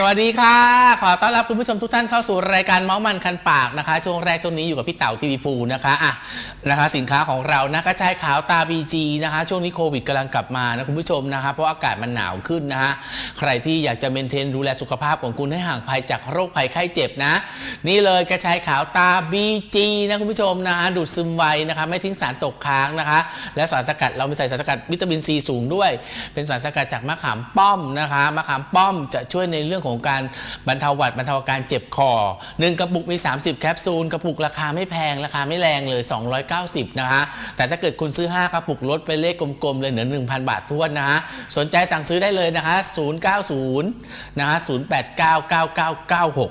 สวัสดีค่ะ ขอต้อนรับคุณผู้ชมทุกท่านเข้าสู่รายการเมาส์มันคันปากนะคะ ช่วงแรกช่วงนี้อยู่กับพี่เต๋าทีวีภูนะคะอะนะคะ สินค้าของเรานะกระชายขาวตาบีจีนะคะ ช่วงนี้โควิดกำลังกลับมานะคุณผู้ชมนะคะ เพราะอากาศมันหนาวขึ้นนะคะใครที่อยากจะเมนเทนดูแลสุขภาพของคุณให้ห่างภัยจากโรคภัยไข้เจ็บนะ นี่เลยกระชายขาวตาบีจีนะคุณผู้ชมนะคะดูดซึมไวนะคะ ไม่ทิ้งสารตกค้างนะคะ และสารสกัดเรามีใส่สารสกัดวิตามินซีสูงด้วย เป็นสารสกัดจากมะขามป้อมนะคะมะขามป้อมจะช่วยในเรื่องของของการบรรเทาหวัดบรรเทาอาการเจ็บคอหนึ่งกระปุกมี 30 แคปซูล กระปุกราคาไม่แพงราคาไม่แรงเลย 290 นะคะ แต่ถ้าเกิดคุณซื้อ 5 กระปุกลดไปเลขกลมๆเลยเหนือ 1,000 บาททวนนะคะสนใจสั่งซื้อได้เลยนะคะ090 นะคะ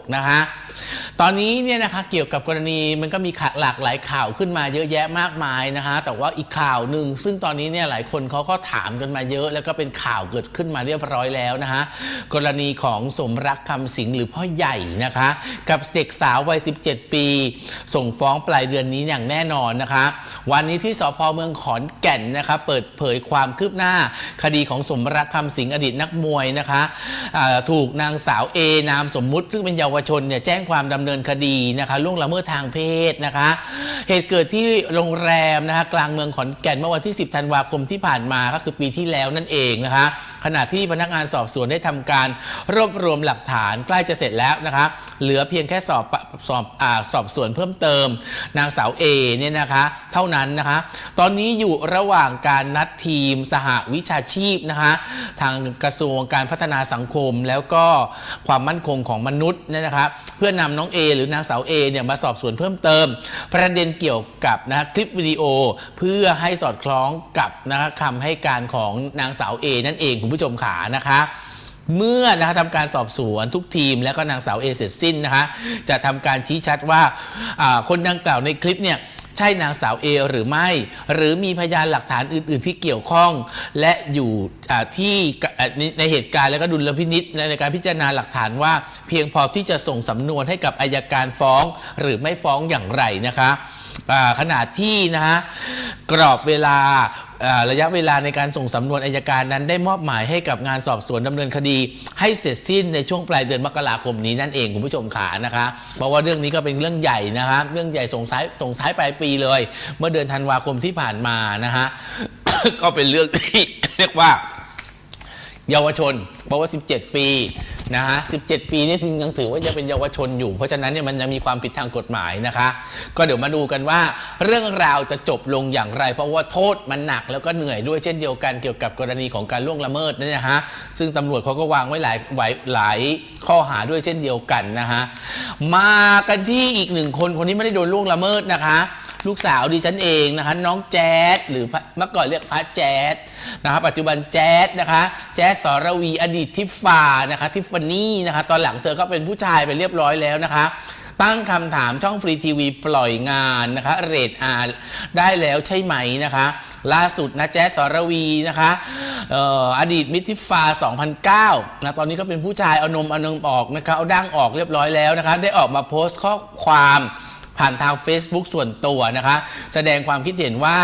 0899996 นะคะ ตอนนี้เนี่ยนะคะเกี่ยวกับกรณีมันก็มีข่าวหลากหลายข่าวขึ้นมาเยอะแยะมากมายนะคะ แต่ว่าอีกข่าวหนึ่งซึ่งตอนนี้เนี่ยหลายคนเขาก็ถามกันมาเยอะ แล้วก็เป็นข่าวเกิดขึ้นมาเรียบร้อยแล้วนะคะกรณีของสมรักคำสิงหรือพ่อใหญ่นะคะ กับเด็กสาววัย 17 ปี ส่งฟ้องปลายเดือนนี้อย่างแน่นอนนะคะ วันนี้ที่สพเมืองขอนแก่นนะคะเปิดเผยความคืบหน้า คดีของสมรักคำสิงอดีตนักมวยนะคะถูกนางสาวเอนามสมมุติซึ่งเป็นเยาวชนเนี่ยแจ้งความดำเนินเนินคดีนะคะล่วงละเมิดทางเพศนะคะ เหตุเกิดที่โรงแรมนะคะกลางเมืองขอนแก่นเมื่อวันที่ 10 ธันวาคมที่ผ่านมาก็คือปีที่แล้วนั่นเองนะคะ ขณะที่พนักงานสอบสวนได้ทำการรวบรวมหลักฐานใกล้จะเสร็จแล้วนะคะ เหลือเพียงแค่สอบสอบอสอบสวนเพิ่มเติม นางสาวเอเนี่ยนะคะเท่านั้นนะคะ ตอนนี้อยู่ระหว่างการนัดทีมสหวิชาชีพนะคะ ทางกระทรวงการพัฒนาสังคมแล้วก็ความมั่นคงของมนุษย์เนี่ยนะคะ เพื่อนำน้องเอหรือนางสาวเอเนี่ยมาสอบสวนเพิ่มเติม ประเด็นเกี่ยวกับนะคลิปวิดีโอเพื่อให้สอดคล้องกับนะคะคำให้การของนางสาวเอนั่นเองคุณผู้ชมขานะคะเมื่อนะคะทำการสอบสวนทุกทีมแล้วก็นางสาวเอเสร็จสิ้นนะคะจะทำการชี้ชัดว่าคนดังกล่าวในคลิปเนี่ยใช่นางสาวเอหรือไม่ หรือมีพยานหลักฐานอื่น ๆ ที่เกี่ยวข้อง และอยู่ที่ ในเหตุการณ์แล้วก็ดุลพินิษในการพิจารณาหลักฐานว่า เพียงพอที่จะส่งสำนวนให้กับอายการฟ้องหรือไม่ฟ้องอย่างไรนะคะอ่าขณะที่นะฮะกรอบเวลาระยะเวลาในการส่งสำนวนอายการนั้นได้มอบหมายให้กับงานสอบสวนดำเนินคดี ให้เสร็จสิ้นในช่วงปลายเดือนมกราคมนี้นั่นเองคุณผู้ชมขานะคะ เพราะว่าเรื่องนี้ก็เป็นเรื่องใหญ่นะคะเรื่องใหญ่ส่งท้ายส่งท้ายปลายปีเลย เมื่อเดือนธันวาคมที่ผ่านมานะคะก็เป็นเรื่องที่เรียกว่า เยาวชนเพราะว่า 17 ปีนะฮะ 17 ปีนี่ยังถือว่ายังเป็นเยาวชนอยู่ เพราะฉะนั้นเนี่ยมันยังมีความผิดทางกฎหมายนะคะ ก็เดี๋ยวมาดูกันว่า เรื่องราวจะจบลงอย่างไร เพราะว่าโทษมันหนักแล้วก็เหนื่อยด้วยเช่นเดียวกันเกี่ยวกับกรณีของการล่วงละเมิดนี่นะฮะ ซึ่งตำรวจเขาก็วางไว้หลายไว้หลายข้อหาด้วยเช่นเดียวกันนะฮะ มากันที่อีกหนึ่งคนคนนี้ไม่ได้โดนล่วงละเมิดนะคะ ลูกสาวดิฉันเองนะคะ น้องแจ๊ดหรือเมื่อก่อนเรียกพระแจ๊ดนะคะปัจจุบันแจ๊ดนะคะ แจ๊ดสรวีอดีตทิฟฟานะคะทิฟฟานี่นะคะ ตอนหลังเธอก็เป็นผู้ชายไปเรียบร้อยแล้วนะคะตั้งคำถามช่องฟรีทีวีปล่อยงานนะคะเรทอาได้แล้วใช่ไหมนะคะ ล่าสุดนะแจ๊สสรวีนะคะอออดีตมิทิฟฟา 2009นะตอนนี้ก็เป็นผู้ชายเอานมเอานมออกนะคะเอาดั้งออกเรียบร้อยแล้วนะคะ ได้ออกมาโพสต์ข้อความ ผ่านทาง Facebook ส่วนตัวนะคะ แสดงความคิดเห็นว่า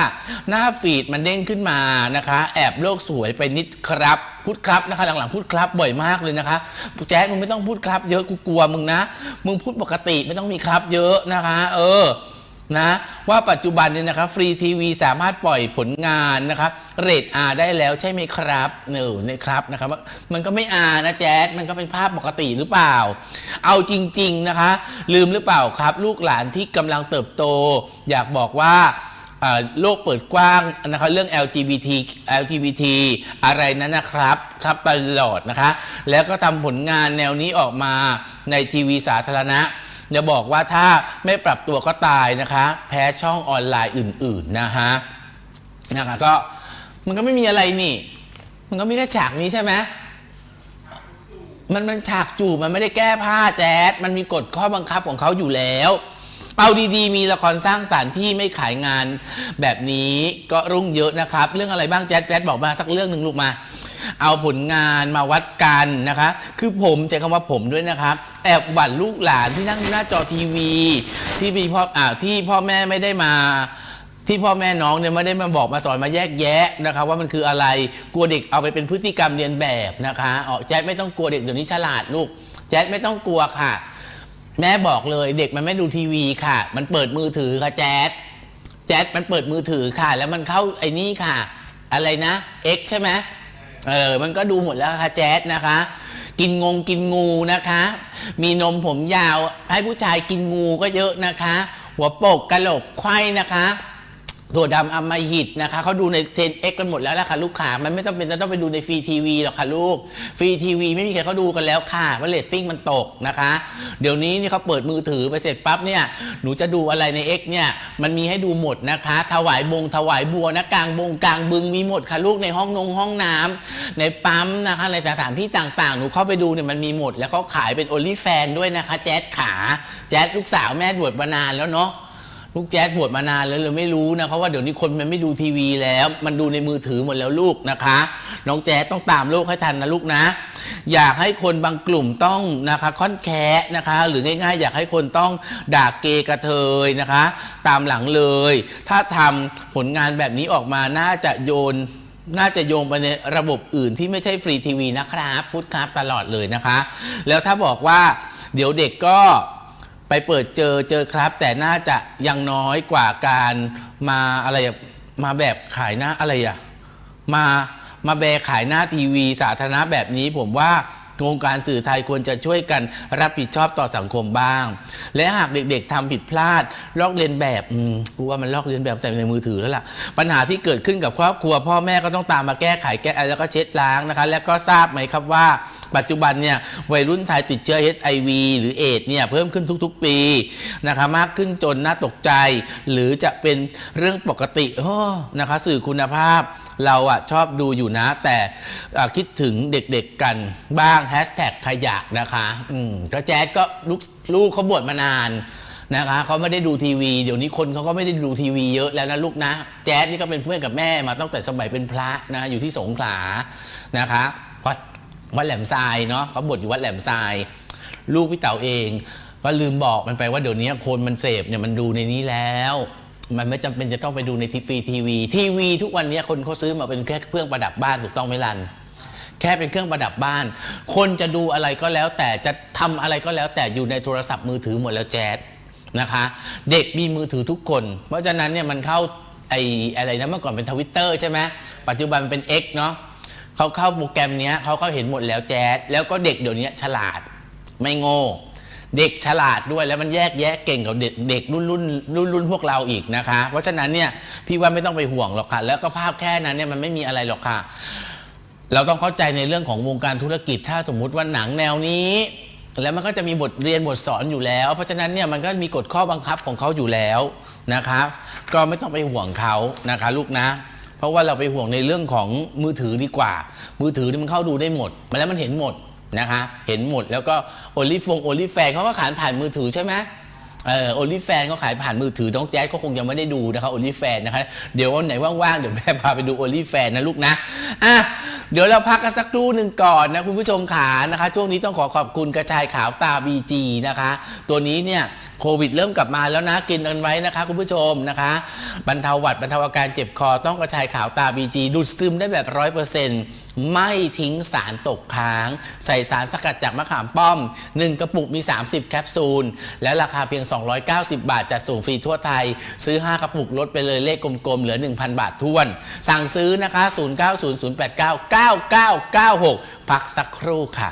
หน้าฟีดมันเด้งขึ้นมานะคะ แอบโลกสวยไปนิดครับพูดครับนะคะหลังๆพูดครับบ่อยมากเลยนะคะแจ๊ดมึงไม่ต้องพูดครับ เยอะกูกลัวมึงนะ มึงพูดปกติไม่ต้องมีครับ เยอะนะคะ เออ นะว่าปัจจุบันเนี่ยนะครับฟรีทีวีสามารถปล่อยผลงานนะครับเรทอาได้แล้วใช่ไหมครับเนอนะครับนะครับมันก็ไม่อานะแจ๊ดมันก็เป็นภาพปกติหรือเปล่า เอาจริง ๆนะคะ ลืมหรือเปล่าครับ ลูกหลานที่กำลังเติบโต อยากบอกว่าโลกเปิดกว้างนะคะเรื่อง LGBT LGBT อะไรนั้นนะครับครับตลอดนะคะ แล้วก็ทำผลงานแนวนี้ออกมาในทีวีสาธารณะ อย่าบอกว่าถ้าไม่ปรับตัวก็ตายนะคะ แพ้ช่องออนไลน์อื่น ๆ นะฮะนะคะก็มันก็ไม่มีอะไรนี่ มันก็มีแค่ฉากนี้ใช่ไหมมันมันฉากจูบมันไม่ได้แก้ผ้าแจ๊ดมันมีกฎข้อบังคับของเขาอยู่แล้วเอาดีๆ มีละครสร้างสารรค์ที่ไม่ขายงานแบบนี้ก็รุ่งเยอะนะครับ เรื่องอะไรบ้างแจ๊ดแจ๊ดบอกมาสักเรื่องหนึ่งลูกมา เอาผลงานมาวัดกันนะคะ คือผมใช้คำว่าผมด้วยนะครับแอบหวั่นลูกหลานที่นั่งหน้าจอทีวี ที่มีพ่ออ่าที่พ่อแม่ไม่ได้มาที่พ่อแม่น้องเนี่ยไม่ได้มาบอกมาสอนมาแยกแยะนะคะว่ามันคืออะไรกลัวเด็กเอาไปเป็นพฤติกรรมเรียนแบบนะคะอ๋อแจ๊ดไม่ต้องกลัวเด็กเดี๋ยวนี้ฉลาดลูก แจ๊ดไม่ต้องกลัวค่ะ แม่บอกเลยเด็กมันไม่ดูทีวีค่ะ มันเปิดมือถือค่ะแจ๊ดแจ๊ดมันเปิดมือถือค่ะ แล้วมันเข้าไอ้นี่ค่ะ อะไรนะ X ใช่ไหม เออ มันก็ดูหมดแล้วค่ะแจ๊ดนะคะ กินงงกินงูนะคะ มีนมผมยาวให้ผู้ชายกินงูก็เยอะนะคะ หัวโปกกะโหลกไข้นะคะ ถั่วดำอมหิตนะคะเขาดูในเทนเอ็กกันหมดแล้วล่ะค่ะลูกขามันไม่ต้องเป็นจะต้องไปดูในฟรีทีวีหรอกค่ะลูกฟรีทีวีไม่มีใครเขาดูกันแล้วค่ะว่าเรตติ้งมันตกนะคะ เดี๋ยวนี้นี่เขาเปิดมือถือไปเสร็จปั๊บเนี่ยหนูจะดูอะไรใน X เนี่ยมันมีให้ดูหมดนะคะ ถวายบงถวายบัวนะกลางบงกลางบึงมีหมดค่ะลูกในห้องนงห้องน้ำในปั๊มนะคะในสถานที่ต่างๆ หนูเข้าไปดูเนี่ยมันมีหมด แล้วเขาขายเป็นโอลิแฟนด้วยนะคะ แจ๊ดขาแจ๊ดลูกสาวแม่บวชมานานแล้วเนาะ ลูกแจ๊ดบวชมานานแล้วเลยไม่รู้นะเพราะว่าเดี๋ยวนี้คนมันไม่ดูทีวีแล้ว มันดูในมือถือหมดแล้วลูกนะคะ น้องแจ๊ดต้องตามโลกให้ทันนะลูกนะ อยากให้คนบางกลุ่มต้องนะคะค่อนแคะนะคะ หรือง่ายๆ อยากให้คนต้องด่าเกย์กระเทยนะคะ ตามหลังเลย ถ้าทำผลงานแบบนี้ออกมาน่าจะโยนน่าจะโยงไปในระบบอื่นที่ไม่ใช่ฟรีทีวีนะครับพูดครับตลอดเลยนะคะ แล้วถ้าบอกว่าเดี๋ยวเด็กก็ ไปเปิดเจอเจอครับ แต่น่าจะยังน้อยกว่าการมาอะไรมาแบบขายหน้าอะไรอะมามาแบขายหน้าทีวีสาธารณะแบบนี้ผมว่า วงการสื่อไทยควรจะช่วยกันรับผิดชอบต่อสังคมบ้าง และหากเด็ก ๆทำผิดพลาด ลอกเลียนแบบกูว่ามันลอกเลียนแบบใส่ในมือถือแล้วล่ะ ปัญหาที่เกิดขึ้นกับครอบครัว พ่อแม่ก็ต้องตามมาแก้ไขแก้แล้วก็เช็ดล้างนะคะ แล้วก็ทราบไหมครับว่า ปัจจุบันเนี่ยวัยรุ่นไทยติดเชื้อ HIV หรือเอดเนี่ยเพิ่มขึ้นทุก ๆ ปีนะคะมากขึ้นจนน่าตกใจ หรือจะเป็นเรื่องปกตินะคะสื่อคุณภาพเราอะชอบดูอยู่นะ แต่อะคิดถึงเด็กๆกันบ้างแฮชแท็กขยะนะคะอืมก็แจ๊ดก็ลูกลูกเขาบวชมานานนะคะเขาไม่ได้ดูทีวี เดี๋ยวนี้คนเขาก็ไม่ได้ดูทีวีเยอะแล้วนะลูกนะ แจ๊ดนี่ก็เป็นเพื่อนกับแม่มาตั้งแต่สมัยเป็นพระนะอยู่ที่สงขลานะคะวัดวัดแหลมทรายเนาะเขาบวชอยู่วัดแหลมทราย ลูกพี่เต๋าเอง ก็ลืมบอกมันไปว่าเดี๋ยวนี้คนมันเสพเนี่ยมันดูในนี้แล้ว มันไม่จำเป็นจะต้องไปดูในทีฟรีทีวีทีวี ทุกวันนี้คนเขาซื้อมาเป็นแค่เครื่องประดับบ้านถูกต้องไหมลัน แค่เป็นเครื่องประดับบ้าน คนจะดูอะไรก็แล้วแต่จะทำอะไรก็แล้วแต่อยู่ในโทรศัพท์มือถือหมดแล้วแจ๊ดนะคะ เด็กมีมือถือทุกคน เพราะฉะนั้นเนี่ยมันเข้าไอ้อะไรนะเมื่อก่อนเป็นทวิตเตอร์ใช่ไหมปัจจุบันเป็น X เนาะเขาเข้าโปรแกรมเนี้ยเขาก็เห็นหมดแล้วแจ๊ดแล้วก็เด็กเดี๋ยวนี้ฉลาดไม่โง่ เด็กฉลาดด้วยแล้วมันแยกแยะเก่งกับเด็กเด็กรุ่นรุ่นรุ่นรุ่นพวกเราอีกนะคะ เพราะฉะนั้นเนี่ยพี่ว่าไม่ต้องไปห่วงหรอกค่ะ แล้วก็ภาพแค่นั้นเนี่ยมันไม่มีอะไรหรอกค่ะ เราต้องเข้าใจในเรื่องของวงการธุรกิจ ถ้าสมมุติว่าหนังแนวนี้แล้วมันก็จะมีบทเรียนบทสอนอยู่แล้ว เพราะฉะนั้นเนี่ยมันก็มีกฎข้อบังคับของเขาอยู่แล้วนะคะก็ไม่ต้องไปห่วงเขานะคะ ลูกนะ เพราะว่าเราไปห่วงในเรื่องของมือถือดีกว่า มือถือนี่มันเข้าดูได้หมดมาแล้วมันเห็นหมด นะคะ เห็นหมดแล้วก็โอลิฟงโอลิแฟนเขาก็ขายผ่านมือถือใช่ไหมเออโอลิแฟนเขาขายผ่านมือถือน้องแจ๊ดก็คงยังไม่ได้ดูนะคะโอลิแฟนนะคะ เดี๋ยววันไหนว่างๆ เดี๋ยวแม่พาไปดูโอลิแฟนนะลูกนะอะเดี๋ยวเราพักกันสักครู่หนึ่งก่อนนะคุณผู้ชมขานะคะ ช่วงนี้ต้องขอขอบคุณกระชายขาวตา BG นะคะ ตัวนี้เนี่ยโควิดเริ่มกลับมาแล้วนะกินกันไว้นะคะ คุณผู้ชมนะคะบรรเทาหวัดบรรเทาอาการเจ็บคอต้องกระชายขาวตา BG ดูดซึมได้แบบร้อยเปอร์เซ็นต์ไม่ทิ้งสารตกค้าง ใส่สารสกัดจากมะขามป้อม 1 กระปุกมี 30 แคปซูล และราคาเพียง 290 บาทจัดส่งฟรีทั่วไทย ซื้อ 5 กระปุกลดไปเลยเลขกลมๆ เหลือ 1,000 บาททวน สั่งซื้อนะคะ 0900899996 พักสักครู่ค่ะ